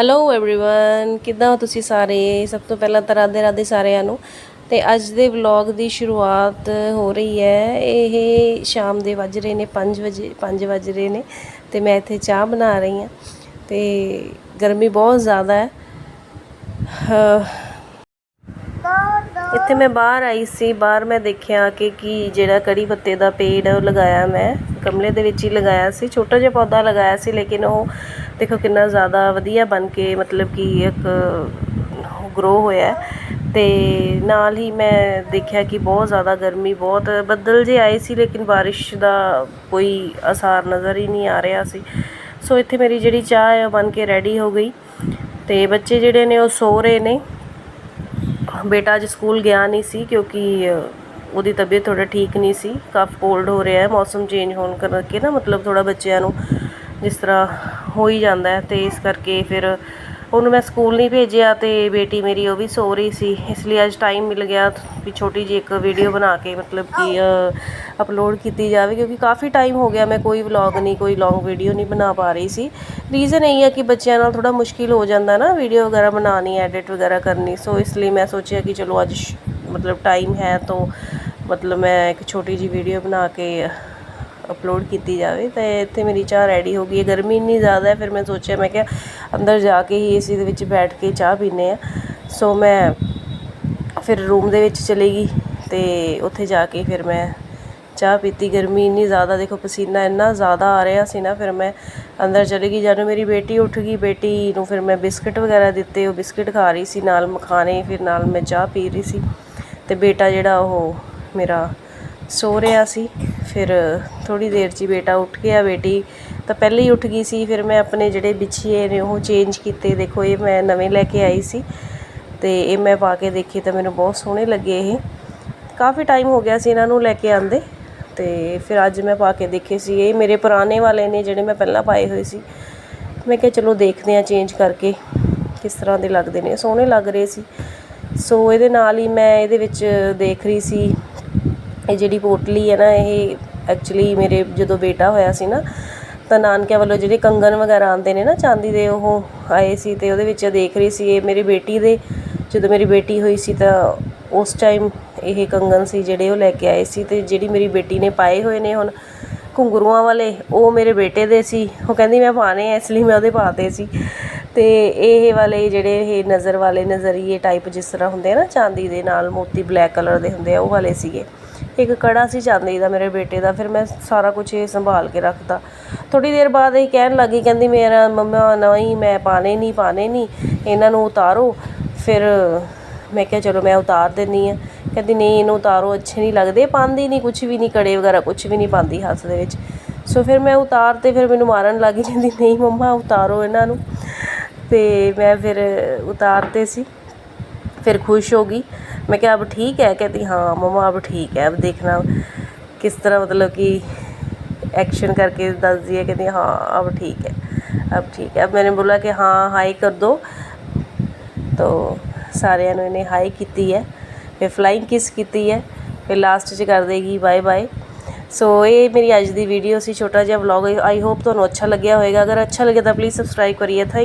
Hello everyone ਕਿੱਦਾਂ ਹੋ ਤੁਸੀਂ ਸਾਰੇ ਸਭ ਤੋਂ ਪਹਿਲਾਂ ਤਾਂ ਰਾਧੇ ਰਾਧੇ ਸਾਰਿਆਂ ਨੂੰ ਤੇ ਅੱਜ ਦੇ ਵਲੌਗ ਦੀ ਸ਼ੁਰੂਆਤ ਹੋ ਰਹੀ ਹੈ ਇਹ ਸ਼ਾਮ ਦੇ ਵੱਜ ਰਹੇ ਨੇ 5 ਵਜੇ 5 ਵੱਜ ਰਹੇ ਨੇ ਤੇ ਮੈਂ ਇੱਥੇ ਚਾਹ ਬਣਾ ਰਹੀ ਹਾਂ ਤੇ ਗਰਮੀ ਬਹੁਤ ਜ਼ਿਆਦਾ ਹੈ ਹਾਂ, ਇੱਥੇ ਮੈਂ ਬਾਹਰ ਆਈ ਸੀ ਬਾਹਰ ਮੈਂ ਦੇਖਿਆ ਕਿ ਕੀ ਜਿਹੜਾ ਕੜੀ ਪੱਤੇ ਦਾ ਪੇੜ ਉਹ ਲਗਾਇਆ ਮੈਂ ਗਮਲੇ ਦੇ ਵਿੱਚ ਹੀ ਲਗਾਇਆ ਸੀ ਛੋਟਾ ਜਿਹਾ ਪੌਦਾ ਲਗਾਇਆ ਸੀ ਲੇਕਿਨ ਉਹ ਦੇਖੋ ਕਿੰਨਾ ਜ਼ਿਆਦਾ ਵਧੀਆ ਬਣ ਕੇ ਮਤਲਬ ਕਿ ਇੱਕ ਗਰੋ ਹੋਇਆ ਅਤੇ ਨਾਲ ਹੀ ਮੈਂ ਦੇਖਿਆ ਕਿ ਬਹੁਤ ਜ਼ਿਆਦਾ ਗਰਮੀ, ਬਹੁਤ ਬੱਦਲ ਜੇ ਆਏ ਸੀ, ਲੇਕਿਨ ਬਾਰਿਸ਼ ਦਾ ਕੋਈ ਅਸਾਰ ਨਜ਼ਰ ਹੀ ਨਹੀਂ ਆ ਰਿਹਾ ਸੀ। ਸੋ ਇੱਥੇ ਮੇਰੀ ਜਿਹੜੀ ਚਾਹ ਹੈ, ਉਹ ਬਣ ਕੇ ਰੈਡੀ ਹੋ ਗਈ। ਅਤੇ ਬੱਚੇ ਜਿਹੜੇ ਨੇ, ਉਹ ਸੋ ਰਹੇ ਨੇ। ਬੇਟਾ ਅੱਜ ਸਕੂਲ ਗਿਆ ਨਹੀਂ ਸੀ, ਕਿਉਂਕਿ ਉਹਦੀ ਤਬੀਅਤ ਥੋੜਾ ਠੀਕ ਨਹੀਂ ਸੀ। ਕਾਫ ਕੋਲਡ ਹੋ ਰਿਹਾ ਹੈ, ਮੌਸਮ ਚੇਂਜ ਹੋਣ ਕਰਕੇ ਨਾ, ਮਤਲਬ ਥੋੜਾ ਬੱਚਿਆਂ ਨੂੰ ਜਿਸ ਤਰ੍ਹਾਂ ਹੋ ਹੀ ਜਾਂਦਾ ਅਤੇ ਇਸ ਕਰਕੇ ਫਿਰ ਉਹਨੂੰ ਮੈਂ ਸਕੂਲ ਨਹੀਂ ਭੇਜਿਆ ਅਤੇ ਬੇਟੀ ਮੇਰੀ ਉਹ ਵੀ ਸੋ ਰਹੀ ਸੀ, ਇਸ ਲਈ ਅੱਜ ਟਾਈਮ ਮਿਲ ਗਿਆ ਵੀ ਛੋਟੀ ਜਿਹੀ ਇੱਕ ਵੀਡੀਓ ਬਣਾ ਕੇ ਮਤਲਬ ਕਿ ਅਪਲੋਡ ਕੀਤੀ ਜਾਵੇ ਕਿਉਂਕਿ ਕਾਫੀ ਟਾਈਮ ਹੋ ਗਿਆ ਮੈਂ ਕੋਈ ਵਲੌਗ ਨਹੀਂ, ਕੋਈ ਲੌਂਗ ਵੀਡੀਓ ਨਹੀਂ ਬਣਾ ਪਾ ਰਹੀ ਸੀ। ਰੀਜ਼ਨ ਇਹ ਹੈ ਕਿ ਬੱਚਿਆਂ ਨਾਲ ਥੋੜਾ ਮੁਸ਼ਕਿਲ ਹੋ ਜਾਂਦਾ ਨਾ ਵੀਡੀਓ ਵਗੈਰਾ ਬਣਾਉਣੀ ਐਡਿਟ ਵਗੈਰਾ ਕਰਨੀ ਸੋ ਇਸ ਲਈ ਮੈਂ ਸੋਚਿਆ ਕਿ ਚਲੋ ਅੱਜ ਮਤਲਬ ਟਾਈਮ ਹੈ ਤਾਂ ਮਤਲਬ ਮੈਂ ਇੱਕ ਛੋਟੀ ਜਿਹੀ ਵੀਡੀਓ ਬਣਾ ਕੇ ਅਪਲੋਡ ਕੀਤੀ ਜਾਵੇ, ਤੇ ਇੱਥੇ ਮੇਰੀ ਚਾਹ ਰੈਡੀ ਹੋ ਗਈ ਹੈ। ਗਰਮੀ ਇੰਨੀ ਜ਼ਿਆਦਾ ਹੈ, ਫਿਰ ਮੈਂ ਸੋਚਿਆ, ਮੈਂ ਕਿਹਾ ਅੰਦਰ ਜਾ ਕੇ ਹੀ ਏਸੀ ਦੇ ਵਿੱਚ ਬੈਠ ਕੇ ਚਾਹ ਪੀਨੇ ਆ ਸੋ ਮੈਂ ਫਿਰ ਰੂਮ ਦੇ ਵਿੱਚ ਚਲੇ ਗਈ ਤੇ ਉੱਥੇ ਜਾ ਕੇ ਫਿਰ ਮੈਂ ਚਾਹ ਪੀਤੀ। ਗਰਮੀ ਇੰਨੀ ਜ਼ਿਆਦਾ, ਦੇਖੋ ਪਸੀਨਾ ਇੰਨਾ ਜ਼ਿਆਦਾ ਆ ਰਿਹਾ ਸੀ ਨਾ, ਫਿਰ ਮੈਂ ਅੰਦਰ ਚਲੀ ਗਈ। ਜਦੋਂ ਮੇਰੀ ਬੇਟੀ ਉੱਠ ਗਈ, ਬੇਟੀ ਨੂੰ ਫਿਰ ਮੈਂ ਬਿਸਕਟ ਵਗੈਰਾ ਦਿੱਤੇ, ਉਹ ਬਿਸਕਟ ਖਾ ਰਹੀ ਸੀ, ਨਾਲ ਮਖਾਣੇ, ਫਿਰ ਨਾਲ ਮੈਂ ਚਾਹ ਪੀ ਰਹੀ ਸੀ। ਤੇ ਬੇਟਾ ਜਿਹੜਾ ਉਹ ਮੇਰਾ ਸੋ ਰਿਹਾ ਸੀ। ਫਿਰ ਥੋੜੀ ਦੇਰ 'ਚ ਹੀ ਬੇਟਾ ਉੱਠ ਗਿਆ। ਬੇਟੀ ਤਾਂ ਪਹਿਲੇ ਹੀ ਉੱਠ ਗਈ ਸੀ। ਫਿਰ ਮੈਂ ਆਪਣੇ ਜਿਹੜੇ ਬਿਛੀਏ ਨੇ ਉਹ ਚੇਂਜ ਕੀਤੇ। ਦੇਖੋ, ਇਹ ਮੈਂ ਨਵੇਂ ਲੈ ਕੇ ਆਈ ਸੀ ਤੇ ਇਹ ਮੈਂ ਪਾ ਕੇ ਦੇਖੀ ਤਾਂ ਮੈਨੂੰ ਬਹੁਤ ਸੋਹਣੇ ਲੱਗੇ ਇਹ। ਕਾਫੀ ਟਾਈਮ ਹੋ ਗਿਆ ਸੀ ਇਹਨਾਂ ਨੂੰ ਲੈ ਕੇ ਆਂਦੇ ਤੇ ਫਿਰ ਅੱਜ ਮੈਂ ਪਾ ਕੇ ਦੇਖੇ ਸੀ। ਇਹ ਮੇਰੇ ਪੁਰਾਣੇ ਵਾਲੇ ਨੇ ਜਿਹੜੇ ਮੈਂ ਪਹਿਲਾਂ ਪਾਏ ਹੋਏ ਸੀ। ਮੈਂ ਕਿਹਾ ਚਲੋ ਦੇਖਦੇ ਆ ਚੇਂਜ ਕਰਕੇ ਕਿਸ ਤਰ੍ਹਾਂ ਦੇ ਲੱਗਦੇ ਨੇ। ਸੋਹਣੇ ਲੱਗ ਰਹੇ ਸੀ। ਸੋ ਇਹਦੇ ਨਾਲ ਹੀ ਮੈਂ ਇਹਦੇ ਵਿੱਚ ਦੇਖ ਰਹੀ ਸੀ ਇਹ ਜਿਹੜੀ ਪੋਟਲੀ ਹੈ ਨਾ, ਇਹ ਐਕਚੁਅਲੀ ਮੇਰੇ ਜਦੋਂ ਬੇਟਾ ਹੋਇਆ ਸੀ ਨਾ, ਤਾਂ ਨਾਨਕਿਆਂ ਵੱਲੋਂ ਜਿਹੜੇ ਕੰਗਨ ਵਗੈਰਾ ਆਉਂਦੇ ਨੇ ਨਾ, ਚਾਂਦੀ ਦੇ, ਉਹ ਆਏ ਸੀ ਤੇ ਉਹਦੇ ਵਿੱਚ ਦੇਖ ਰਹੀ ਸੀ, ਇਹ ਮੇਰੀ ਬੇਟੀ ਦੇ, ਜਦੋਂ ਮੇਰੀ ਬੇਟੀ ਹੋਈ ਸੀ ਤਾਂ ਉਸ ਟਾਈਮ ਇਹ ਕੰਗਨ ਸੀ ਜਿਹੜੇ ਉਹ ਲੈ ਕੇ ਆਏ ਸੀ ਤੇ ਜਿਹੜੀ ਮੇਰੀ ਬੇਟੀ ਨੇ ਪਾਏ ਹੋਏ ਨੇ ਹੁਣ ਘੁੰਗਰੂਆਂ ਵਾਲੇ, ਉਹ ਮੇਰੇ ਬੇਟੇ ਦੇ ਸੀ। ਉਹ ਕਹਿੰਦੀ, ਮੈਂ ਪਾਣੇ ਆ, ਇਸ ਲਈ ਮੈਂ ਉਹਦੇ ਪਾਤੇ ਸੀ। ਤੇ ਇਹ ਵਾਲੇ ਜਿਹੜੇ ਇਹ ਨਜ਼ਰ ਵਾਲੇ ਨਜ਼ਰੀਏ ਟਾਈਪ ਜਿਸ ਤਰ੍ਹਾਂ ਹੁੰਦੇ ਆ ਨਾ, ਚਾਂਦੀ ਦੇ ਨਾਲ ਮੋਤੀ ਬਲੈਕ ਕਲਰ ਦੇ ਹੁੰਦੇ ਆ, ਉਹ ਵਾਲੇ ਸੀਗੇ। ਇੱਕ ਕੜਾ ਸੀ ਚਾਂਦੀ ਦਾ ਮੇਰੇ ਬੇਟੇ ਦਾ, ਫਿਰ ਮੈਂ ਸਾਰਾ ਕੁਝ ਇਹ ਸੰਭਾਲ ਕੇ ਰੱਖਤਾ। ਥੋੜ੍ਹੀ ਦੇਰ ਬਾਅਦ ਇਹ ਕਹਿਣ ਲੱਗੀ, ਕਹਿੰਦੀ, ਮੇਰਾ ਮੰਮਾ ਨਹੀਂ ਮੈਂ ਪਾਣੇ ਨਹੀਂ ਪਾਣੇ ਨਹੀਂ ਇਹਨਾਂ ਨੂੰ ਉਤਾਰੋ। ਫਿਰ ਮੈਂ ਕਿਹਾ, ਚਲੋ, ਮੈਂ ਉਤਾਰ ਦਿੰਨੀ ਆ ਕਹਿੰਦੀ, ਨਹੀਂ, ਇਹਨੂੰ ਉਤਾਰੋ, ਅੱਛੇ ਨਹੀਂ ਲੱਗਦੇ, ਪਾਉਂਦੀ ਨਹੀਂ ਕੁਝ ਵੀ ਨਹੀਂ ਕੜੇ ਵਗੈਰਾ ਕੁਝ ਵੀ ਨਹੀਂ ਪਾਉਂਦੀ ਹੱਥ ਦੇ ਵਿੱਚ। ਸੋ ਫਿਰ ਮੈਂ ਉਤਾਰ ਤੇ ਫਿਰ ਮੈਨੂੰ ਮਾਰਨ ਲੱਗੀ, ਕਹਿੰਦੀ, ਨਹੀਂ ਮੰਮਾ, ਉਤਾਰੋ ਇਹਨਾਂ ਨੂੰ। ਤੇ ਮੈਂ ਫਿਰ ਉਤਾਰਤੇ ਸੀ। फिर खुश होगी मैं क्या अब ठीक है कहती हाँ मम्मा अब ठीक है अब देखना किस तरह मतलब कि एक्शन करके दस दिए कहती हाँ अब ठीक है अब ठीक है अब मैंने बोला कि हाँ हाई कर दो तो ਸਾਰਿਆਂ ਨੂੰ ਇਹਨੇ ਹਾਈ ਕੀਤੀ ਹੈ ਫਿਰ ਫਲਾਈਂਗ ਕਿਸ ਕੀਤੀ ਹੈ ਫਿਰ ਲਾਸਟ 'ਚ ਕਰ ਦੇਗੀ ਬਾਏ ਬਾਏ ਸੋ ਇਹ ਮੇਰੀ ਅੱਜ ਦੀ ਵੀਡੀਓ ਸੀ ਛੋਟਾ ਜਿਹਾ ਵਲੌਗ ਆਈ ਹੋਪ ਤੁਹਾਨੂੰ ਅੱਛਾ ਲੱਗਿਆ ਹੋਵੇਗਾ ਅਗਰ ਅੱਛਾ ਲੱਗਿਆ ਤਾਂ ਪਲੀਜ਼ ਸਬਸਕ੍ਰਾਈਬ ਕਰੀਏ ਥੈਂਕ